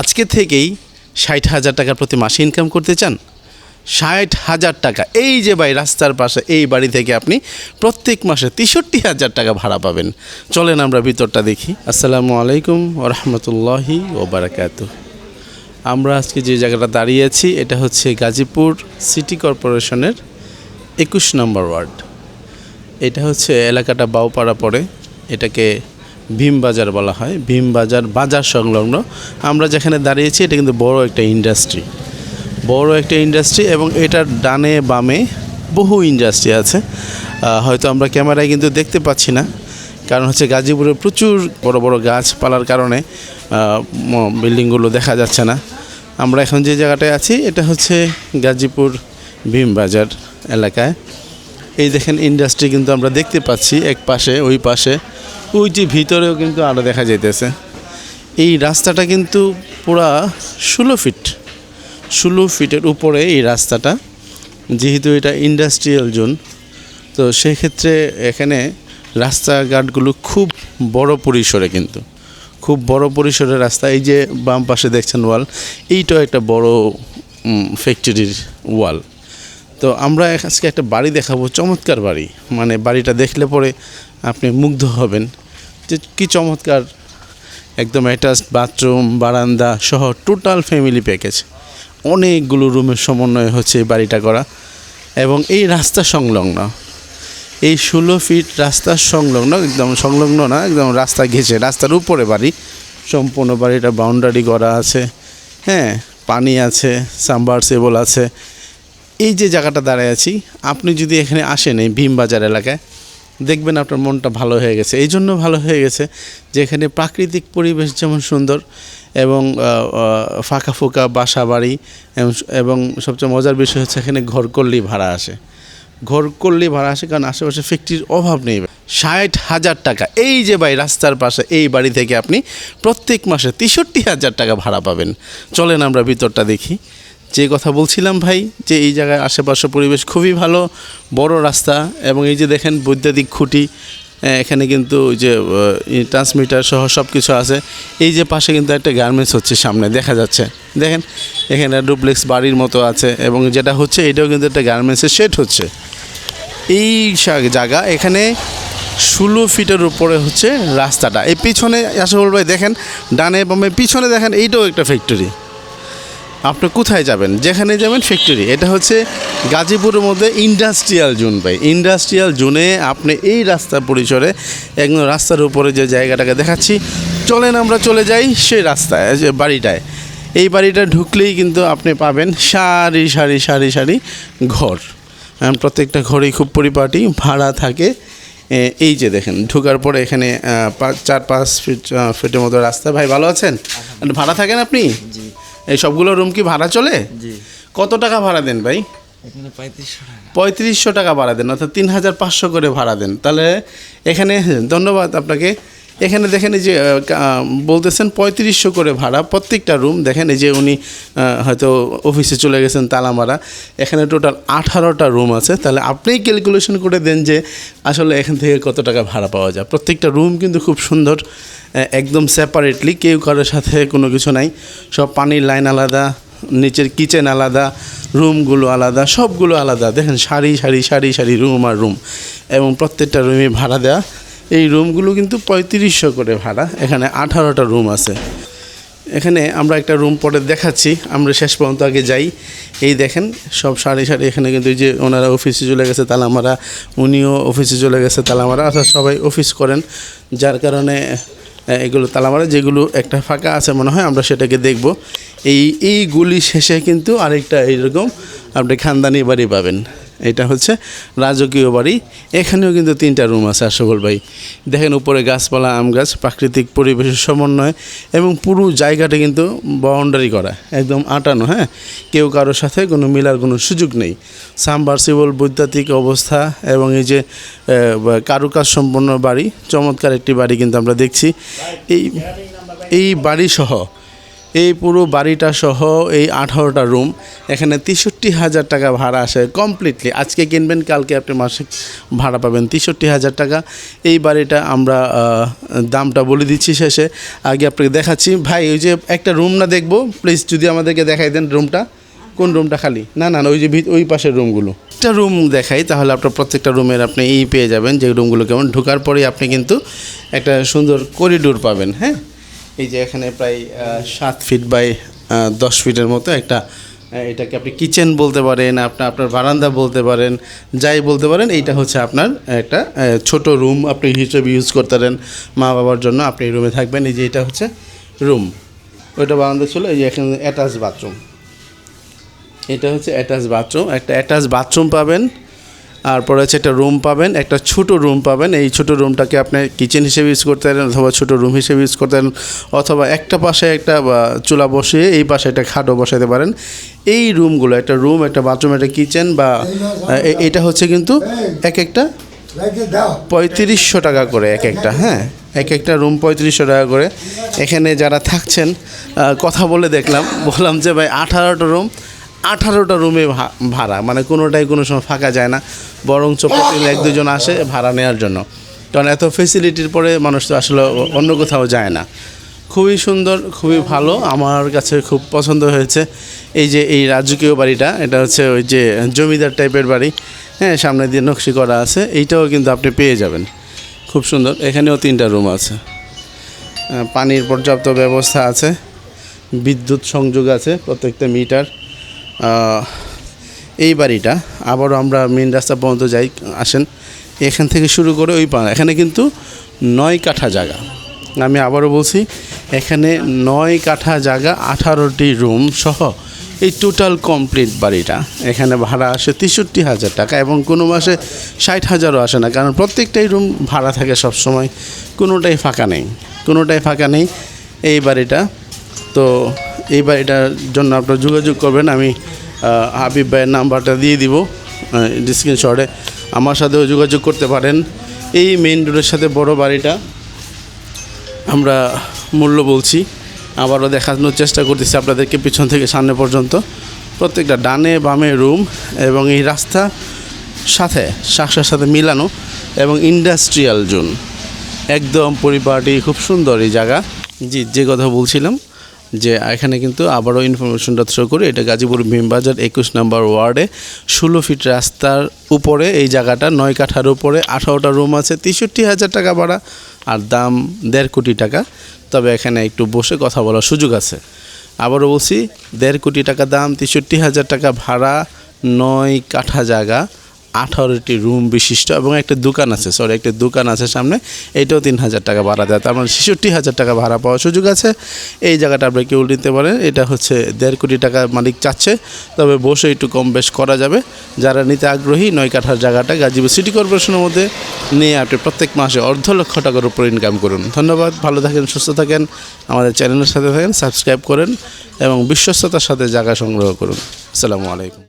আজকে থেকেই ষাট হাজার টাকা প্রতি মাসে ইনকাম করতে চান? ষাট হাজার টাকা। এই যে ভাই রাস্তার পাশে, এই বাড়ি থেকে আপনি প্রত্যেক মাসে তেষট্টি হাজার টাকা ভাড়া পাবেন। চলেন আমরা ভিতরটা দেখি। আসসালামু আলাইকুম ওরহমতুল্লাহি ওবরাকাতু আমরা আজকে যে জায়গাটা দাঁড়িয়ে আছি, এটা হচ্ছে গাজীপুর সিটি কর্পোরেশনের একুশ নম্বর ওয়ার্ড। এটা হচ্ছে এলাকাটা বাউপাড়া পড়ে। এটাকে ভীমবাজার বলা হয়, ভীমবাজার বাজার বাজার সংলগ্ন। আমরা যেখানে দাঁড়িয়েছি, এটা কিন্তু বড় একটা ইন্ডাস্ট্রি বড় একটা ইন্ডাস্ট্রি এবং এটার ডানে বামে বহু ইন্ডাস্ট্রি আছে। হয়তো আমরা ক্যামেরায় কিন্তু দেখতে পাচ্ছি না, কারণ হচ্ছে গাজীপুরে প্রচুর বড় বড় গাছপালার কারণে বিল্ডিংগুলো দেখা যাচ্ছে না। আমরা এখন যে জায়গাটায় আছি, এটা হচ্ছে গাজীপুর ভীমবাজার এলাকায়। এই দেখেন ইন্ডাস্ট্রি কিন্তু আমরা দেখতে পাচ্ছি, এক পাশে, ওই পাশে। ওই যে ভিতরেও কিন্তু আরও দেখা যাইতেছে। এই রাস্তাটা কিন্তু পুরা ষোলো ফিট। ষোলো ফিটের উপরে এই রাস্তাটা, যেহেতু এটা ইন্ডাস্ট্রিয়াল জোন তো সেক্ষেত্রে এখানে রাস্তাঘাটগুলো খুব বড় পরিসরে কিন্তু। খুব বড় পরিসরের রাস্তা, এই যে বাম পাশে দেখছেন ওয়াল, এইটাও একটা বড় ফ্যাক্টরির ওয়াল। তো আমরা আজকে একটা বাড়ি দেখাবো, চমৎকার বাড়ি। মানে বাড়িটা দেখলে পরে আপনি মুগ্ধ হবেন। যে কি চমৎকার। একদম অ্যাটাচড বাথরুম বারান্দা সহ টোটাল ফ্যামিলি প্যাকেজ অনেকগুলো রুমের সমন্বয় হচ্ছে এই বাড়িটা করা। এবং এই রাস্তা সংলগ্ন। এই ষোলো ফিট রাস্তার সংলগ্ন, একদম সংলগ্ন না, একদম রাস্তা ঘেঁচে রাস্তার উপরে বাড়ি। সম্পূর্ণ বাড়িটা বাউন্ডারি করা আছে। হ্যাঁ পানি আছে সাম্বারসেবল আছে। এই যে জায়গাটা দাঁড়ায় আছি, আপনি যদি এখানে আসেন এই ভীমবাজার এলাকায় দেখবেন আপনার মনটা ভালো হয়ে গেছে। এই জন্য ভালো হয়ে গেছে যে এখানে প্রাকৃতিক পরিবেশ যেমন সুন্দর এবং ফাঁকা ফোকা বাসা বাড়ি এবং- এবং সবচেয়ে মজার বিষয় হচ্ছে এখানে ঘর করলেই ভাড়া আসে। ঘর করলেই ভাড়া আসে কারণ আশেপাশে ফ্যাক্টরির অভাব নেই ষাট হাজার টাকা। এই যে ভাই রাস্তার পাশে এই বাড়ি থেকে আপনি প্রত্যেক মাসে তেষট্টি হাজার টাকা ভাড়া পাবেন। চলেন আমরা ভিতরটা দেখি। যে কথা বলছিলাম ভাই, যে এই জায়গায় আশেপাশে পরিবেশ খুবই ভালো, বড় রাস্তা এবং এই যে দেখেন বৈদ্যুতিক খুঁটি এখানে কিন্তু ওই যে ট্রান্সমিটার সহ সব কিছু আছে। এই যে পাশে কিন্তু একটা গার্মেন্টস হচ্ছে সামনে, দেখা যাচ্ছে। দেখেন, এখানে ডুপ্লেক্স বাড়ির মতো আছে এবং যেটা হচ্ছে, এটাও কিন্তু একটা গার্মেন্টসের শেড হচ্ছে। এই জায়গা, এখানে ষোলো ফিটের উপরে হচ্ছে রাস্তাটা। এই পিছনে আসল ভাই দেখেন, ডানে বামে, পিছনে দেখেন, এইটাও একটা ফ্যাক্টরি আপনি কোথায় যাবেন? যেখানে যাবেন ফ্যাক্টরি এটা হচ্ছে গাজীপুরের মধ্যে ইন্ডাস্ট্রিয়াল জোন ভাই। ইন্ডাস্ট্রিয়াল জোনে আপনি এই রাস্তা পরিসরে একদম রাস্তার উপরে যে জায়গাটাকে দেখাচ্ছি চলেন আমরা চলে যাই সেই রাস্তায় যে বাড়িটায়। এই বাড়িটা ঢুকলেই কিন্তু আপনি পাবেন সারি সারি সারি সারি ঘর। প্রত্যেকটা ঘরেই খুব পরিপাটি ভাড়া থাকে। এই যে দেখেন ঢুকার পরে এখানে চার পাঁচ ফিট ফিটের মতো রাস্তা। ভাই ভালো আছেন? ভাড়া থাকেন আপনি? জি। এই সবগুলো রুম কি ভাড়া চলে? জি। কত টাকা ভাড়া দেন ভাই? এখানে পঁয়ত্রিশশো টাকা। পঁয়ত্রিশশো টাকা ভাড়া দেন অর্থাৎ তিন হাজার পাঁচশো করে ভাড়া দেন। তাহলে এখানে ধন্যবাদ আপনাকে। এখানে দেখেন এই যে বলতেছেন পঁয়ত্রিশশো করে ভাড়া। প্রত্যেকটা রুম দেখেন এই যে উনি হয়তো অফিসে চলে গেছেন তালামারা। এখানে টোটাল আঠারোটা রুম আছে। তাহলে আপনিই ক্যালকুলেশন করে দেন যে আসলে এখান থেকে কত টাকা ভাড়া পাওয়া যায়। প্রত্যেকটা রুম কিন্তু খুব সুন্দর একদম সেপারেটলি কেউ কারোর সাথে কোনো কিছু নাই। সব পানির লাইন আলাদা, নিচের কিচেন আলাদা রুমগুলো আলাদা, সবগুলো আলাদা। দেখেন সারি সারি সারি সারি রুম আর রুম এবং প্রত্যেকটা রুমে ভাড়া দেওয়া এই রুমগুলো কিন্তু পঁয়ত্রিশশো করে ভাড়া। এখানে আঠারোটা রুম আছে। এখানে আমরা একটা রুম পরে দেখাচ্ছি। আমরা শেষ পর্যন্ত আগে যাই। এই দেখেন, সব সারি সারি। এখানে কিন্তু যে ওনারা অফিসে চলে গেছে, তালামারা। উনিও অফিসে চলে গেছে, তালামারা। অর্থাৎ সবাই অফিস করেন। যার কারণে এগুলো তালামারা, যেগুলো একটা ফাঁকা আছে মনে হয়, আমরা সেটাকে দেখব। এই এই গুলি শেষে কিন্তু আরেকটা এইরকম আপনি খানদানি বাড়ি পাবেন। এটা হচ্ছে রাজকীয় বাড়ি। এখানেও কিন্তু তিনটা রুম আছে আশফল ভাই। দেখেন উপরে গাছপালা, আম গাছ, প্রাকৃতিক পরিবেশের সমন্বয় এবং পুরো জায়গাটা কিন্তু বাউন্ডারি করা, একদম আটানো হ্যাঁ? কেউ কারোর সাথে কোনো মিলার কোনো সুযোগ নেই। সাবমার্সিবল বৈদ্যুতিক অবস্থা এবং এই যে কারুকাজ সম্পন্ন বাড়ি, চমৎকার একটি বাড়ি কিন্তু আমরা দেখছি। এই এই বাড়ি সহ এই পুরো বাড়িটা সহ এই আঠারোটা রুম এখানে তেষট্টি হাজার টাকা ভাড়া আসে কমপ্লিটলি আজকে কিনবেন, কালকে আপনি মাসিক ভাড়া পাবেন তেষট্টি হাজার টাকা। এই বাড়িটা আমরা দামটা বলে দিচ্ছি শেষে। আগে আপনাকে দেখাচ্ছি। ভাই, ওই যে একটা রুম না দেখব? প্লিজ যদি আমাদেরকে দেখাই দেন রুমটা কোন রুমটা খালি? না না ওই যে ওই পাশের রুমগুলো একটা রুম দেখাই, তাহলে আপনার প্রত্যেকটা রুমের আপনি এই পেয়ে যাবেন যে রুমগুলো কেমন। ঢোকার পরেই আপনি কিন্তু একটা সুন্দর করিডোর পাবেন হ্যাঁ? এই যে এখানে প্রায় সাত ফিট বাই দশ ফিটের মতো একটা এটাকে আপনি কিচেন বলতে পারেন আপনার আপনার বারান্দা বলতে পারেন, যাই বলতে পারেন, এইটা হচ্ছে আপনার একটা ছোট রুম আপনি হিসেবে ইউজ করতে পারেন মা বাবার জন্য, আপনি এই রুমে থাকবেন, এই যে এটা হচ্ছে রুম ওইটা বারান্দা ছিল, এই যে এখানে অ্যাটাচ বাথরুম এটা হচ্ছে অ্যাটাচ বাথরুম একটা অ্যাটাচ বাথরুম পাবেন। আর পরে হচ্ছে একটা রুম পাবেন, একটা ছোট রুম পাবেন। এই ছোট রুমটাকে আপনি কিচেন হিসেবে ইউজ করতে পারেন অথবা ছোট রুম হিসেবে ইউজ করতে পারেন, অথবা একটা পাশে একটা চুলা বসিয়ে এই পাশে একটা খাটও বসাতে পারেন। এই রুমগুলো একটা রুম একটা বাথরুম একটা কিচেন বা এটা হচ্ছে কিন্তু এক একটা পঁয়ত্রিশশো টাকা করে এক একটা হ্যাঁ? এক একটা রুম পঁয়ত্রিশশো টাকা করে। এখানে যারা থাকছেন কথা বলে দেখলাম, বললাম যে ভাই আঠারোটা রুম আঠারোটা রুমে ভাড়া মানে কোনোটাই কোনো সময় ফাঁকা যায় না। বরঞ্চ প্রতিদিন এক দুজন আসে ভাড়া নেওয়ার জন্য। কারণ এত ফেসিলিটির পরে মানুষ তো আসলে অন্য কোথাও যায় না। খুবই সুন্দর খুবই ভালো আমার কাছে খুব পছন্দ হয়েছে। এই যে এই রাজকীয় বাড়িটা এটা হচ্ছে ওই যে জমিদার টাইপের বাড়ি। হ্যাঁ সামনে দিয়ে নকশি করা আছে এইটাও কিন্তু আপনি পেয়ে যাবেন। খুব সুন্দর এখানেও তিনটা রুম আছে। পানির পর্যাপ্ত ব্যবস্থা আছে। বিদ্যুৎ সংযোগ আছে প্রত্যেকটা মিটার এই বাড়িটা। আবারও আমরা মেন রাস্তা পর্যন্ত যাই, আসেন। এখান থেকে শুরু করে ওই পা এখানে কিন্তু নয় কাঠা জায়গা। আমি আবারও বলছি, এখানে নয় কাঠা জায়গা, আঠারোটি রুম সহ এই টোটাল কমপ্লিট বাড়িটা। এখানে ভাড়া আসে তেষট্টি হাজার টাকা এবং কোনো মাসে ষাট হাজারও আসে না, কারণ প্রত্যেকটাই রুম ভাড়া থাকে সব সময় কোনোটাই ফাঁকা নেই। কোনোটাই ফাঁকা নেই এই বাড়িটা। তো এই বাড়িটার জন্য আপনারা যোগাযোগ করবেন, আমি হাবিব ভাইয়ের নাম্বারটা দিয়ে দিব স্ক্রিনশটে আমার সাথেও যোগাযোগ করতে পারেন। এই মেইন রোডের সাথে বড় বাড়িটা, আমরা মূল্য বলছি, আবারও দেখানোর চেষ্টা করতেছি আপনাদেরকে পিছন থেকে সামনে পর্যন্ত। প্রত্যেকটা ডানে বামে রুম এবং এই রাস্তা সাথে শাকসার সাথে মিলানো এবং ইন্ডাস্ট্রিয়াল জোন একদম পরিপাটি, খুব সুন্দর এই জায়গা। জি, যে কথা বলছিলাম যে এখানে কিন্তু আবারও ইনফরমেশনটা থ্রো করি, এটা গাজীপুর ভীমবাজার একুশ নম্বর ওয়ার্ডে ষোলো ফিট রাস্তার উপরে এই জায়গাটা, নয় কাঠার উপরে আঠারোটা রুম আছে, তেষট্টি হাজার টাকা ভাড়া আর দাম দেড় কোটি টাকা। তবে এখানে একটু বসে কথা বলার সুযোগ আছে। আবারও বলছি, দেড় কোটি টাকা দাম, তেষট্টি হাজার টাকা ভাড়া, নয় কাঠা জায়গা। আঠারোটি রুম বিশিষ্ট এবং একটা দোকান আছে সরি একটা দোকান আছে সামনে এইটাও তিন হাজার টাকা ভাড়া দেয়। তার মানে ছেষট্টি হাজার টাকা ভাড়া পাওয়ার সুযোগ আছে। এই জায়গাটা আপনি কেউ নিতে পারেন, এটা হচ্ছে দেড় কোটি টাকা মালিক চাচ্ছে, তবে বসে একটু কম বেশ করা যাবে। যারা নিতে আগ্রহী নয় কাঠার জায়গাটা গাজীপুর সিটি কর্পোরেশনের মধ্যে নিয়ে আপনি প্রত্যেক মাসে অর্ধ লক্ষ টাকার উপর ইনকাম করুন। ধন্যবাদ, ভালো থাকেন, সুস্থ থাকেন, আমাদের চ্যানেলের সাথে থাকেন সাবস্ক্রাইব করেন এবং বিশ্বস্ততার সাথে জায়গা সংগ্রহ করুন। আসসালামু আলাইকুম।